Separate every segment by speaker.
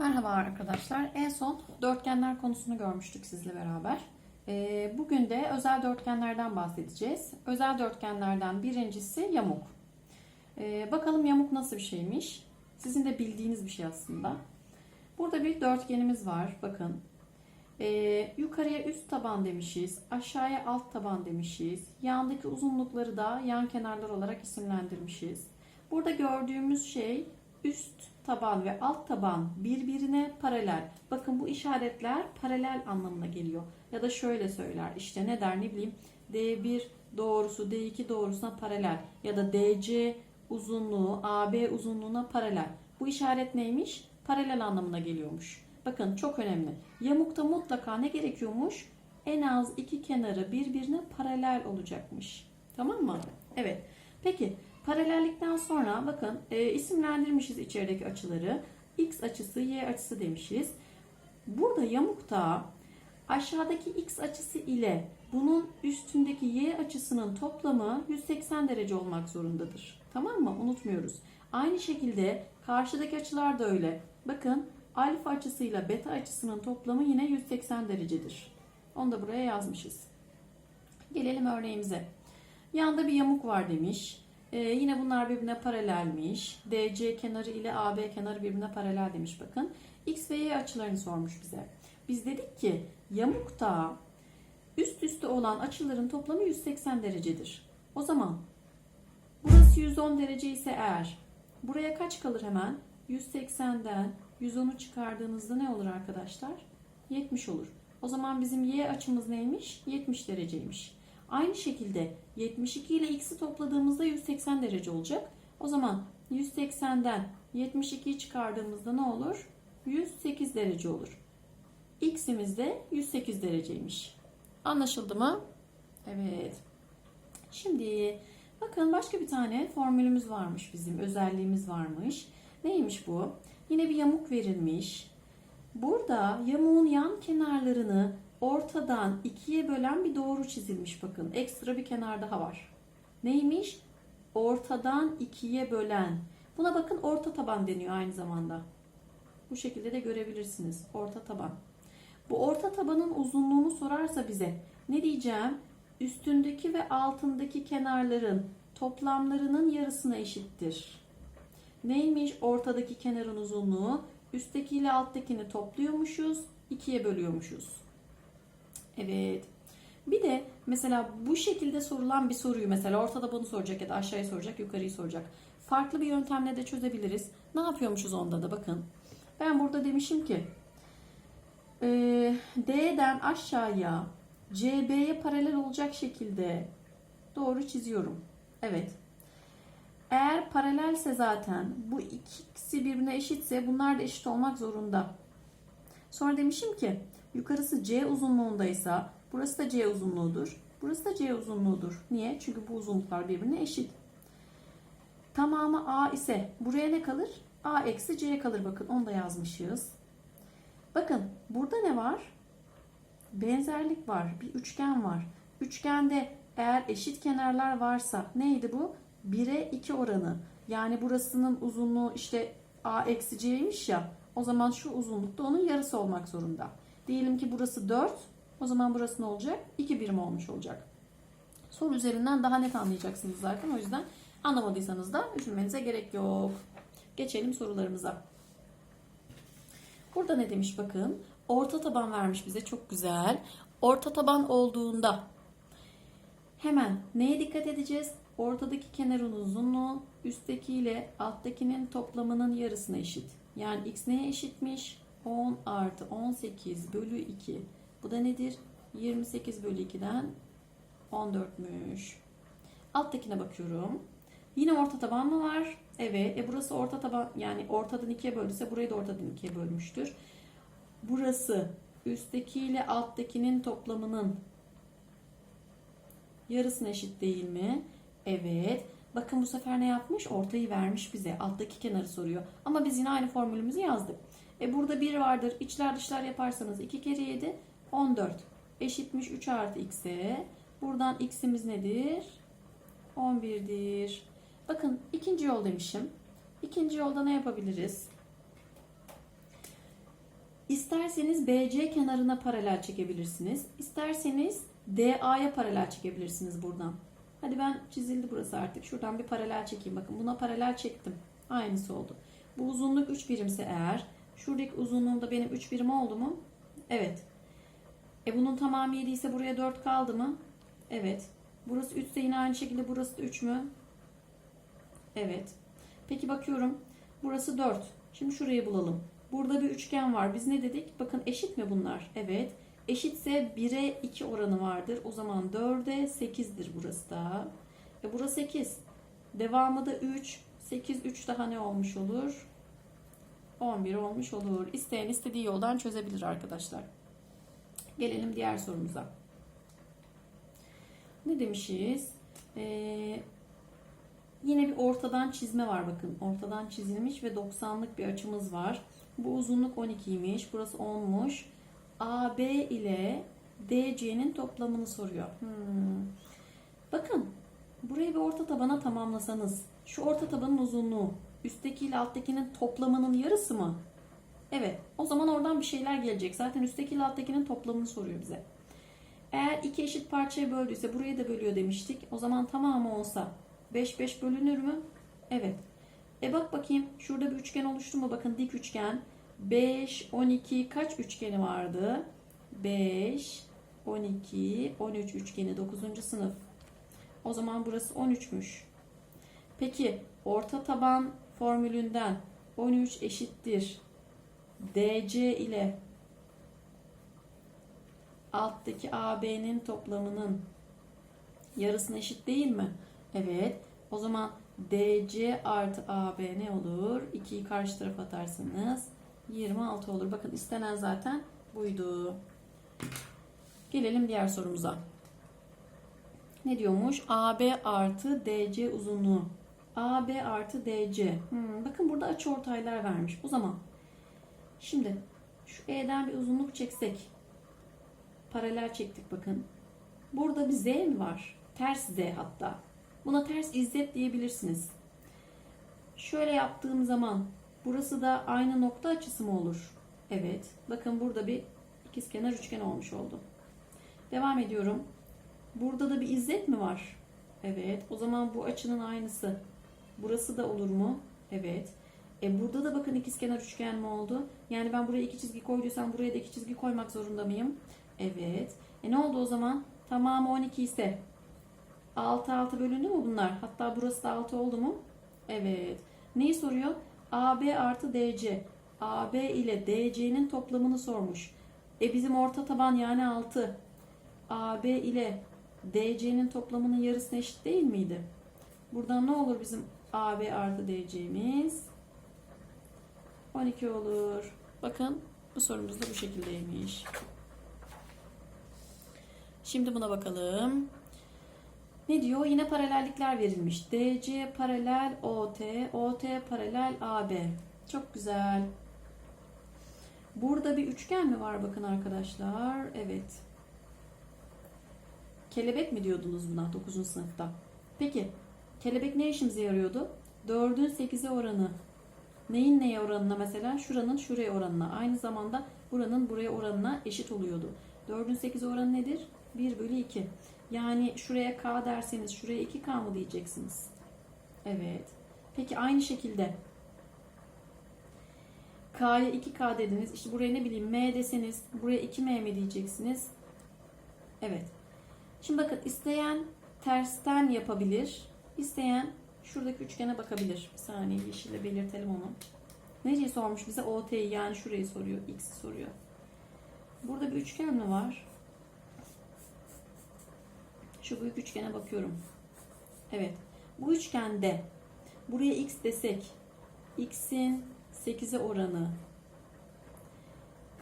Speaker 1: Merhaba arkadaşlar. En son dörtgenler konusunu görmüştük sizle beraber. Ee, Bugün de özel dörtgenlerden bahsedeceğiz. Özel dörtgenlerden birincisi yamuk. Ee, Bakalım yamuk nasıl bir şeymiş? Sizin de bildiğiniz bir şey aslında. Burada bir dörtgenimiz var. Bakın. Ee, yukarıya üst taban demişiz. Aşağıya alt taban demişiz. Yandaki uzunlukları da yan kenarlar olarak isimlendirmişiz. Burada gördüğümüz şey üst taban ve alt taban birbirine paralel. Bakın bu işaretler paralel anlamına geliyor. Ya da şöyle söyler işte ne der ne bileyim D1 doğrusu D2 doğrusuna paralel ya da DC uzunluğu AB uzunluğuna paralel. Bu işaret neymiş? Paralel anlamına geliyormuş. Bakın çok önemli. Yamukta mutlaka ne gerekiyormuş? En az iki kenarı birbirine paralel olacakmış. Tamam mı? Evet. Peki paralellikten sonra bakın e, isimlendirmişiz içerideki açıları. X açısı, Y açısı demişiz. Burada yamukta aşağıdaki X açısı ile bunun üstündeki Y açısının toplamı 180 derece olmak zorundadır. Tamam mı? Unutmuyoruz. Aynı şekilde karşıdaki açılar da öyle. Bakın alfa açısıyla beta açısının toplamı yine 180 derecedir. Onu da buraya yazmışız. Gelelim örneğimize. Yanda bir yamuk var demiş. Ee, yine bunlar birbirine paralelmiş. DC kenarı ile AB kenarı birbirine paralel demiş bakın. X ve Y açılarını sormuş bize. Biz dedik ki yamukta üst üste olan açıların toplamı 180 derecedir. O zaman burası 110 derece ise eğer buraya kaç kalır hemen? 180'den 110'u çıkardığınızda ne olur arkadaşlar? 70 olur. O zaman bizim Y açımız neymiş? 70 dereceymiş. Aynı şekilde 72 ile x'i topladığımızda 180 derece olacak. O zaman 180'den 72'yi çıkardığımızda ne olur? 108 derece olur. X'imiz de 108 dereceymiş. Anlaşıldı mı? Evet. Şimdi bakın başka bir tane formülümüz varmış bizim. Özelliğimiz varmış. Neymiş bu? Yine bir yamuk verilmiş. Burada yamuğun yan kenarlarını ortadan ikiye bölen bir doğru çizilmiş bakın. Ekstra bir kenar daha var. Neymiş? Ortadan ikiye bölen. Buna bakın orta taban deniyor aynı zamanda. Bu şekilde de görebilirsiniz. Orta taban. Bu orta tabanın uzunluğunu sorarsa bize ne diyeceğim? Üstündeki ve altındaki kenarların toplamlarının yarısına eşittir. Neymiş ortadaki kenarın uzunluğu? Üstteki ile alttakini topluyormuşuz, ikiye bölüyormuşuz. Evet. Bir de mesela bu şekilde sorulan bir soruyu mesela ortada bunu soracak ya da aşağıya soracak, yukarıyı soracak. Farklı bir yöntemle de çözebiliriz. Ne yapıyormuşuz onda da bakın. Ben burada demişim ki e, D'den aşağıya CB'ye paralel olacak şekilde doğru çiziyorum. Evet. Eğer paralelse zaten bu ikisi birbirine eşitse bunlar da eşit olmak zorunda. Sonra demişim ki yukarısı C uzunluğundaysa burası da C uzunluğudur. Burası da C uzunluğudur. Niye? Çünkü bu uzunluklar birbirine eşit. Tamamı A ise buraya ne kalır? A eksi C kalır. Bakın onu da yazmışız. Bakın burada ne var? Benzerlik var. Bir üçgen var. Üçgende eğer eşit kenarlar varsa neydi bu? 1'e 2 oranı. Yani burasının uzunluğu işte A eksi C'ymiş ya. O zaman şu uzunluk da onun yarısı olmak zorunda. Diyelim ki burası 4. O zaman burası ne olacak? 2 birim olmuş olacak. Soru üzerinden daha net anlayacaksınız zaten. O yüzden anlamadıysanız da düşünmenize gerek yok. Geçelim sorularımıza. Burada ne demiş bakın. Orta taban vermiş bize çok güzel. Orta taban olduğunda hemen neye dikkat edeceğiz? Ortadaki kenarın uzunluğu üstteki ile alttakinin toplamının yarısına eşit. Yani x neye eşitmiş? 10 artı 18 bölü 2. Bu da nedir? 28 bölü 2'den 14'müş. Alttakine bakıyorum. Yine orta taban mı var? Evet. E burası orta taban yani ortadan ikiye böldüyse burayı da ortadan ikiye bölmüştür. Burası üstteki ile alttakinin toplamının yarısına eşit değil mi? Evet. Bakın bu sefer ne yapmış? Ortayı vermiş bize. Alttaki kenarı soruyor. Ama biz yine aynı formülümüzü yazdık. E burada 1 vardır. İçler dışlar yaparsanız 2 kere 7 14 eşitmiş 3 artı x'e. Buradan x'imiz nedir? 11'dir. Bakın ikinci yol demişim. İkinci yolda ne yapabiliriz? İsterseniz BC kenarına paralel çekebilirsiniz. İsterseniz DA'ya paralel çekebilirsiniz buradan. Hadi ben çizildi burası artık. Şuradan bir paralel çekeyim. Bakın buna paralel çektim. Aynısı oldu. Bu uzunluk 3 birimse eğer şuradaki uzunluğunda benim 3 birim oldu mu? Evet. E bunun tamamı 7 ise buraya 4 kaldı mı? Evet. Burası 3 ise yine aynı şekilde burası da 3 mü? Evet. Peki bakıyorum. Burası 4. Şimdi şurayı bulalım. Burada bir üçgen var. Biz ne dedik? Bakın eşit mi bunlar? Evet. Eşitse 1'e 2 oranı vardır. O zaman 4'e 8'dir burası da. E burası 8. Devamı da 3. 8, 3 daha ne olmuş olur? 11 olmuş olur. İsteyen istediği yoldan çözebilir arkadaşlar. Gelelim diğer sorumuza. Ne demişiz? Ee, yine bir ortadan çizme var bakın. Ortadan çizilmiş ve 90'lık bir açımız var. Bu uzunluk 12'ymiş. Burası 10'muş. AB ile DC'nin toplamını soruyor. Hmm. Bakın burayı bir orta tabana tamamlasanız şu orta tabanın uzunluğu üstteki ile alttakinin toplamının yarısı mı? Evet. O zaman oradan bir şeyler gelecek. Zaten üstteki ile alttakinin toplamını soruyor bize. Eğer iki eşit parçaya böldüyse burayı da bölüyor demiştik. O zaman tamamı olsa 5 5 bölünür mü? Evet. E bak bakayım şurada bir üçgen oluştu mu? Bakın dik üçgen. 5, 12 kaç üçgeni vardı? 5, 12, 13 üçgeni 9. sınıf. O zaman burası 13'müş. Peki orta taban formülünden 13 eşittir DC ile alttaki AB'nin toplamının yarısına eşit değil mi? Evet. O zaman DC artı AB ne olur? 2'yi karşı tarafa atarsanız 26 olur. Bakın istenen zaten buydu. Gelelim diğer sorumuza. Ne diyormuş? AB artı DC uzunluğu. AB artı DC. Hmm, bakın burada açıortaylar vermiş. O zaman şimdi şu E'den bir uzunluk çeksek. Paralel çektik bakın. Burada bir Z mi var? Ters Z hatta. Buna ters izzet diyebilirsiniz. Şöyle yaptığım zaman burası da aynı nokta açısı mı olur? Evet. Bakın burada bir ikizkenar üçgen olmuş oldu. Devam ediyorum. Burada da bir izzet mi var? Evet. O zaman bu açının aynısı. Burası da olur mu? Evet. E burada da bakın ikizkenar üçgen mi oldu? Yani ben buraya iki çizgi koyduysam buraya da iki çizgi koymak zorunda mıyım? Evet. E ne oldu o zaman? Tamamı 12 ise 6 6 bölündü mü bunlar? Hatta burası da 6 oldu mu? Evet. Neyi soruyor? AB artı DC. AB ile DC'nin toplamını sormuş. E bizim orta taban yani 6. AB ile DC'nin toplamının yarısına eşit değil miydi? Buradan ne olur bizim AB artı DC'miz? 12 olur. Bakın bu sorumuz da bu şekildeymiş. Şimdi buna bakalım. Ne diyor? Yine paralellikler verilmiş. DC paralel OT, OT paralel AB. Çok güzel. Burada bir üçgen mi var bakın arkadaşlar? Evet. Kelebek mi diyordunuz buna 9. sınıfta? Peki kelebek ne işimize yarıyordu? 4'ün 8'e oranı. Neyin neye oranına mesela? Şuranın şuraya oranına. Aynı zamanda buranın buraya oranına eşit oluyordu. 4'ün 8'e oranı nedir? 1 bölü 2. Yani şuraya k derseniz şuraya 2k mı diyeceksiniz? Evet. Peki aynı şekilde k'ya 2k dediniz. İşte buraya ne bileyim m deseniz buraya 2m mi diyeceksiniz? Evet. Şimdi bakın isteyen tersten yapabilir. İsteyen şuradaki üçgene bakabilir. Bir saniye yeşille belirtelim onu. Nereyi sormuş bize? OT'yi yani şurayı soruyor. X'i soruyor. Burada bir üçgen mi var? Şu büyük üçgene bakıyorum. Evet. Bu üçgende buraya x desek x'in 8'e oranı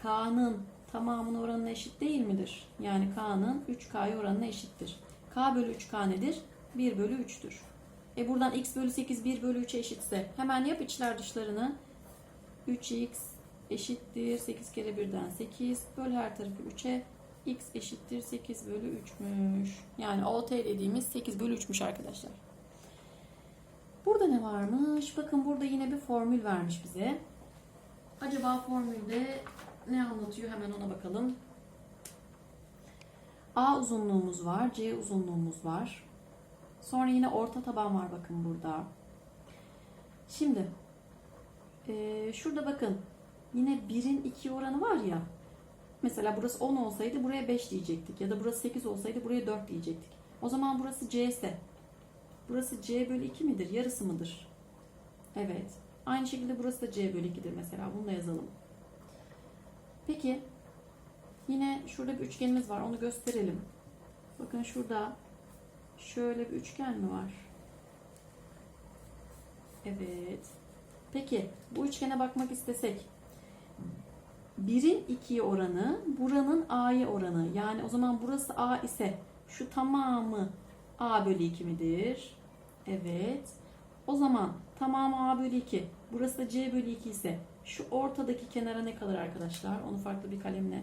Speaker 1: k'nın tamamının oranına eşit değil midir? Yani k'nın 3k'ya oranına eşittir. k bölü 3k nedir? 1 bölü 3'tür. E buradan x bölü 8 1 bölü 3'e eşitse hemen yap içler dışlarını. 3x eşittir 8 kere 1'den 8 böl her tarafı 3'e x eşittir 8 bölü 3'müş. Yani OT dediğimiz 8 bölü 3'müş arkadaşlar. Burada ne varmış? Bakın burada yine bir formül vermiş bize. Acaba formülde ne anlatıyor hemen ona bakalım. A uzunluğumuz var, C uzunluğumuz var. Sonra yine orta taban var bakın burada. Şimdi eee, şurada bakın yine 1'in 2 oranı var ya. Mesela burası 10 olsaydı buraya 5 diyecektik. Ya da burası 8 olsaydı buraya 4 diyecektik. O zaman burası C ise burası C bölü 2 midir? Yarısı mıdır? Evet. Aynı şekilde burası da C bölü 2'dir mesela. Bunu da yazalım. Peki yine şurada bir üçgenimiz var. Onu gösterelim. Bakın şurada şöyle bir üçgen mi var? Evet. Peki bu üçgene bakmak istesek 1'in 2'ye oranı buranın A'ya oranı. Yani o zaman burası A ise şu tamamı A bölü 2 midir? Evet. O zaman tamamı A bölü 2. Burası da C bölü 2 ise şu ortadaki kenara ne kalır arkadaşlar? Onu farklı bir kalemle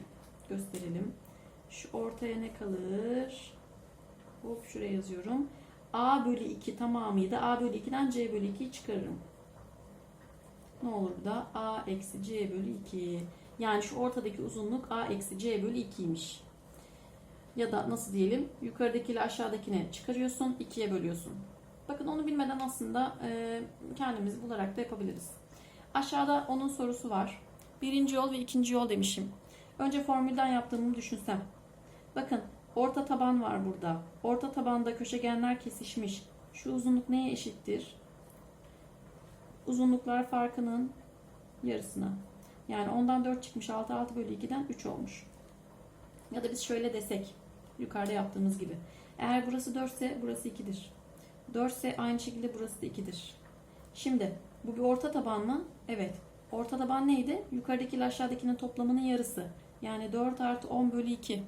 Speaker 1: gösterelim. Şu ortaya ne kalır? Hop şuraya yazıyorum. A bölü 2 tamamıydı. A bölü 2'den C bölü 2'yi çıkarırım. Ne olur da A eksi C bölü 2. Yani şu ortadaki uzunluk A eksi C bölü 2'ymiş. Ya da nasıl diyelim? Yukarıdakiyle aşağıdakine çıkarıyorsun. 2'ye bölüyorsun. Bakın onu bilmeden aslında e, kendimizi bularak da yapabiliriz. Aşağıda onun sorusu var. Birinci yol ve ikinci yol demişim. Önce formülden yaptığımı düşünsem. Bakın orta taban var burada. Orta tabanda köşegenler kesişmiş. Şu uzunluk neye eşittir? Uzunluklar farkının yarısına. Yani ondan 4 çıkmış 6 6 bölü 2'den 3 olmuş. Ya da biz şöyle desek. Yukarıda yaptığımız gibi. Eğer burası 4 ise burası 2'dir. 4 ise aynı şekilde burası da 2'dir. Şimdi bu bir orta taban mı? Evet. Orta taban neydi? Yukarıdaki ile aşağıdakinin toplamının yarısı. Yani 4 artı 10 bölü 2.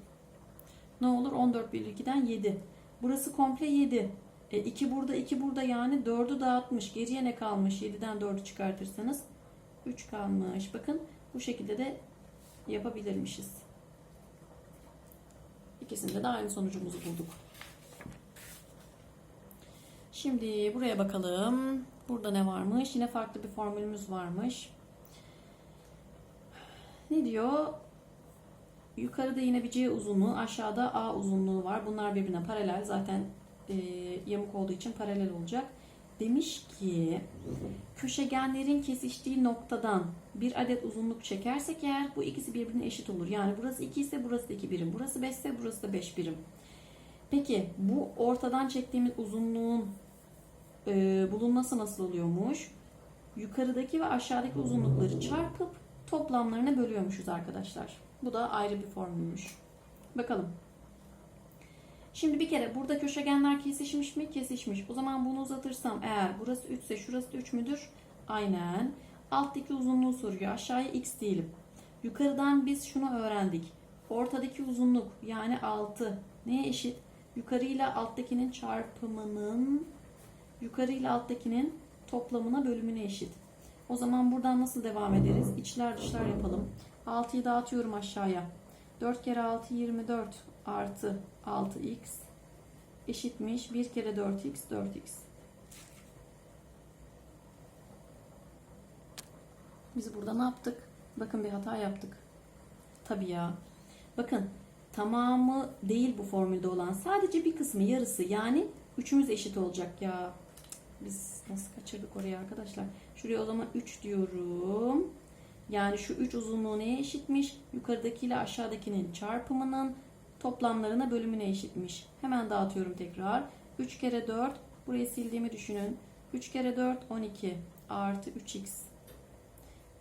Speaker 1: Ne olur? 14 bölü 2'den 7. Burası komple 7. E 2 burada 2 burada yani 4'ü dağıtmış. Geriye ne kalmış? 7'den 4'ü çıkartırsanız 3 kalmış. Bakın bu şekilde de yapabilirmişiz. İkisinde de aynı sonucumuzu bulduk. Şimdi buraya bakalım. Burada ne varmış? Yine farklı bir formülümüz varmış. Ne diyor? Yukarıda yine bir C uzunluğu, aşağıda A uzunluğu var. Bunlar birbirine paralel. Zaten e, yamuk olduğu için paralel olacak. Demiş ki köşegenlerin kesiştiği noktadan bir adet uzunluk çekersek eğer bu ikisi birbirine eşit olur. Yani burası 2 ise burası da 2 birim. Burası 5 ise burası da 5 birim. Peki bu ortadan çektiğimiz uzunluğun e, bulunması nasıl oluyormuş? Yukarıdaki ve aşağıdaki uzunlukları çarpıp toplamlarına bölüyormuşuz arkadaşlar. Bu da ayrı bir formülmüş. Bakalım. Şimdi bir kere burada köşegenler kesişmiş mi? Kesişmiş. O zaman bunu uzatırsam eğer burası 3 ise şurası da 3 müdür? Aynen. Alttaki uzunluğu soruyor. Aşağıya x diyelim. Yukarıdan biz şunu öğrendik. Ortadaki uzunluk yani 6 neye eşit? Yukarı ile alttakinin çarpımının yukarı ile alttakinin toplamına bölümüne eşit. O zaman buradan nasıl devam ederiz? İçler dışlar yapalım. 6'yı dağıtıyorum aşağıya. 4 kere 6 24 artı 6x eşitmiş 1 kere 4x 4x. Biz burada ne yaptık? Bakın bir hata yaptık. Tabii ya. Bakın tamamı değil bu formülde olan. Sadece bir kısmı yarısı yani üçümüz eşit olacak ya. Biz nasıl kaçırdık oraya arkadaşlar? Şuraya o zaman 3 diyorum. Yani şu 3 uzunluğu neye eşitmiş? Yukarıdaki ile aşağıdakinin çarpımının toplamlarına bölümüne eşitmiş. Hemen dağıtıyorum tekrar. 3 kere 4 burayı sildiğimi düşünün. 3 kere 4 12 artı 3x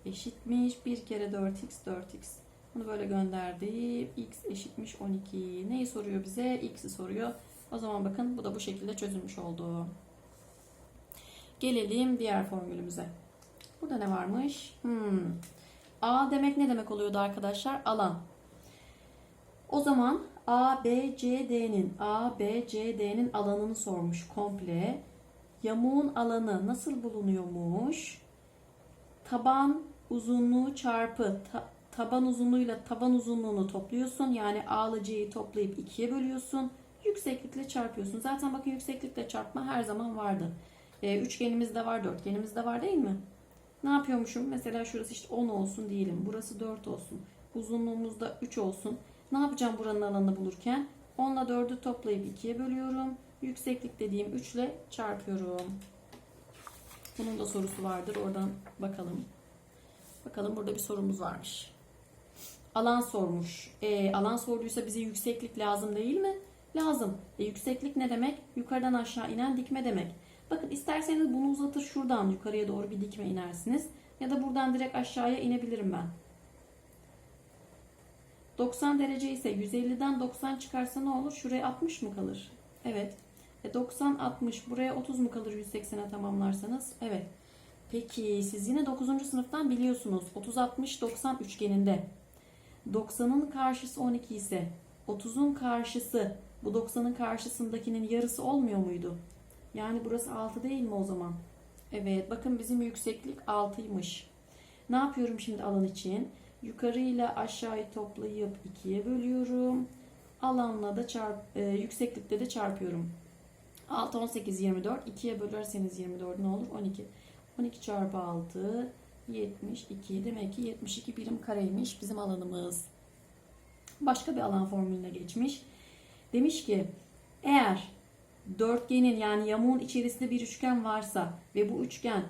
Speaker 1: eşitmiş. 1 kere 4x 4x. Bunu böyle gönderdim. x eşitmiş 12. Neyi soruyor bize? x'i soruyor. O zaman bakın bu da bu şekilde çözülmüş oldu. Gelelim diğer formülümüze. Burada ne varmış? Hmm. A demek ne demek oluyordu arkadaşlar? Alan. O zaman A, B, C, D'nin A, B, C, D'nin alanını sormuş komple. Yamuğun alanı nasıl bulunuyormuş? Taban uzunluğu çarpı ta- taban uzunluğuyla taban uzunluğunu topluyorsun. Yani A ile C'yi toplayıp ikiye bölüyorsun. Yükseklikle çarpıyorsun. Zaten bakın yükseklikle çarpma her zaman vardı. Ee, üçgenimiz var, dörtgenimiz de var değil mi? Ne yapıyormuşum? Mesela şurası işte 10 olsun diyelim. Burası 4 olsun. Uzunluğumuz da 3 olsun. Ne yapacağım buranın alanını bulurken? 10 ile 4'ü toplayıp 2'ye bölüyorum. Yükseklik dediğim 3 ile çarpıyorum. Bunun da sorusu vardır. Oradan bakalım. Bakalım burada bir sorumuz varmış. Alan sormuş. E, alan sorduysa bize yükseklik lazım değil mi? Lazım. E, yükseklik ne demek? Yukarıdan aşağı inen dikme demek. Bakın isterseniz bunu uzatır şuradan yukarıya doğru bir dikme inersiniz. Ya da buradan direkt aşağıya inebilirim ben. 90 derece ise 150'den 90 çıkarsa ne olur? Şuraya 60 mı kalır? Evet. E 90 60 buraya 30 mu kalır 180'e tamamlarsanız? Evet. Peki siz yine 9. sınıftan biliyorsunuz. 30 60 90 üçgeninde 90'ın karşısı 12 ise 30'un karşısı bu 90'ın karşısındakinin yarısı olmuyor muydu? Yani burası 6 değil mi o zaman? Evet bakın bizim yükseklik 6'ymış. Ne yapıyorum şimdi alan için? Yukarı ile aşağıyı toplayıp 2'ye bölüyorum. Alanla da çarp, e, yükseklikte de çarpıyorum. 6, 18, 24. 2'ye bölerseniz 24 ne olur? 12. 12 çarpı 6, 72. Demek ki 72 birim kareymiş bizim alanımız. Başka bir alan formülüne geçmiş. Demiş ki eğer dörtgenin yani yamuğun içerisinde bir üçgen varsa ve bu üçgen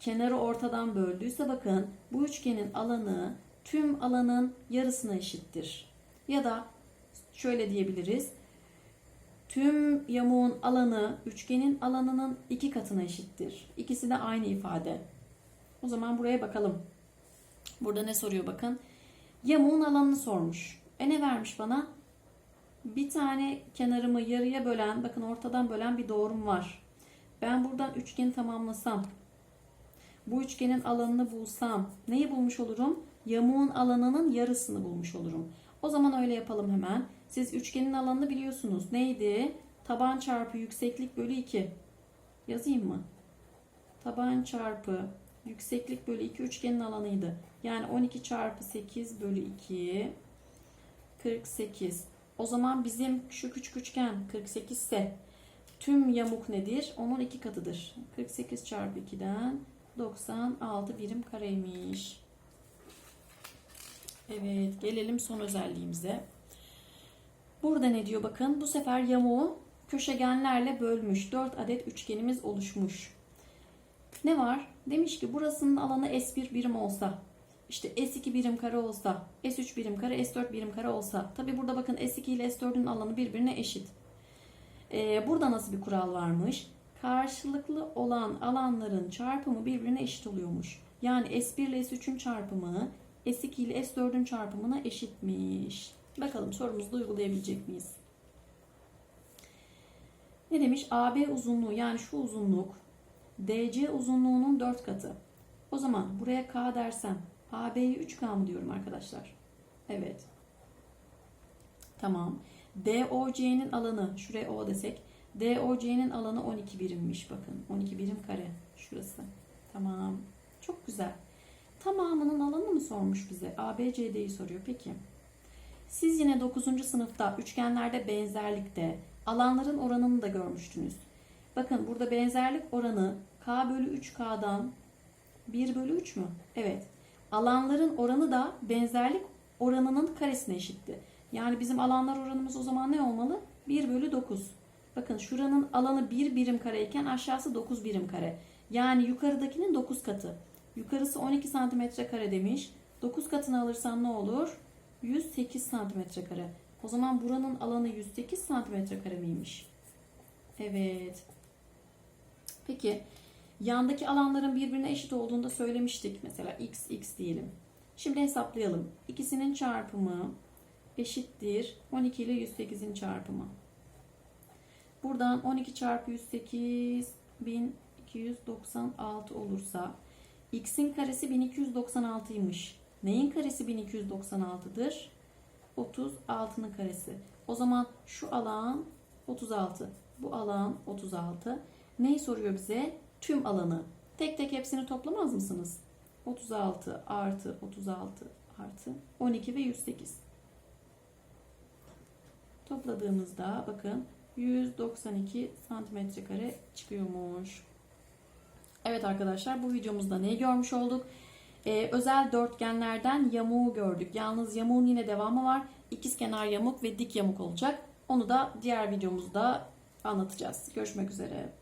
Speaker 1: kenarı ortadan böldüyse bakın bu üçgenin alanı tüm alanın yarısına eşittir. Ya da şöyle diyebiliriz. Tüm yamuğun alanı üçgenin alanının iki katına eşittir. İkisi de aynı ifade. O zaman buraya bakalım. Burada ne soruyor bakın. Yamuğun alanını sormuş. E ne vermiş bana? Bir tane kenarımı yarıya bölen, bakın ortadan bölen bir doğrum var. Ben buradan üçgeni tamamlasam, bu üçgenin alanını bulsam neyi bulmuş olurum? Yamuğun alanının yarısını bulmuş olurum. O zaman öyle yapalım hemen. Siz üçgenin alanını biliyorsunuz. Neydi? Taban çarpı yükseklik bölü 2. Yazayım mı? Taban çarpı yükseklik bölü 2 üçgenin alanıydı. Yani 12 çarpı 8 bölü 2 48. O zaman bizim şu küçük üçgen 48 ise tüm yamuk nedir? Onun iki katıdır. 48 çarpı 2'den 96 birim kareymiş. Evet gelelim son özelliğimize. Burada ne diyor bakın bu sefer yamuğu köşegenlerle bölmüş. 4 adet üçgenimiz oluşmuş. Ne var? Demiş ki burasının alanı S1 birim olsa işte S2 birim kare olsa, S3 birim kare, S4 birim kare olsa. Tabi burada bakın S2 ile S4'ün alanı birbirine eşit. Ee, burada nasıl bir kural varmış? Karşılıklı olan alanların çarpımı birbirine eşit oluyormuş. Yani S1 ile S3'ün çarpımı S2 ile S4'ün çarpımına eşitmiş. Bakalım sorumuzda uygulayabilecek miyiz? Ne demiş? AB uzunluğu yani şu uzunluk DC uzunluğunun 4 katı. O zaman buraya K dersem AB'yi 3K mı diyorum arkadaşlar? Evet. Tamam. DOC'nin alanı, şuraya O desek. DOC'nin alanı 12 birimmiş bakın. 12 birim kare. Şurası. Tamam. Çok güzel. Tamamının alanı mı sormuş bize? ABCD'yi soruyor. Peki. Siz yine 9. sınıfta üçgenlerde benzerlikte alanların oranını da görmüştünüz. Bakın burada benzerlik oranı K bölü 3K'dan 1 bölü 3 mü? Evet. Alanların oranı da benzerlik oranının karesine eşitti. Yani bizim alanlar oranımız o zaman ne olmalı? 1 bölü 9. Bakın şuranın alanı 1 birim kareyken aşağısı 9 birim kare. Yani yukarıdakinin 9 katı. Yukarısı 12 santimetre kare demiş. 9 katını alırsam ne olur? 108 santimetre kare. O zaman buranın alanı 108 santimetre kare miymiş? Evet. Peki yandaki alanların birbirine eşit olduğunu da söylemiştik. Mesela x x diyelim. Şimdi hesaplayalım. İkisinin çarpımı eşittir 12 ile 108'in çarpımı. Buradan 12 çarpı 108 1296 olursa x'in karesi 1296'ymış. Neyin karesi 1296'dır? 36'nın karesi. O zaman şu alan 36. Bu alan 36. Neyi soruyor bize? Tüm alanı. Tek tek hepsini toplamaz mısınız? 36 artı 36 artı 12 ve 108. Topladığımızda bakın 192 santimetre kare çıkıyormuş. Evet arkadaşlar bu videomuzda neyi görmüş olduk? Ee, özel dörtgenlerden yamuğu gördük. Yalnız yamuğun yine devamı var. İkizkenar yamuk ve dik yamuk olacak. Onu da diğer videomuzda anlatacağız. Görüşmek üzere.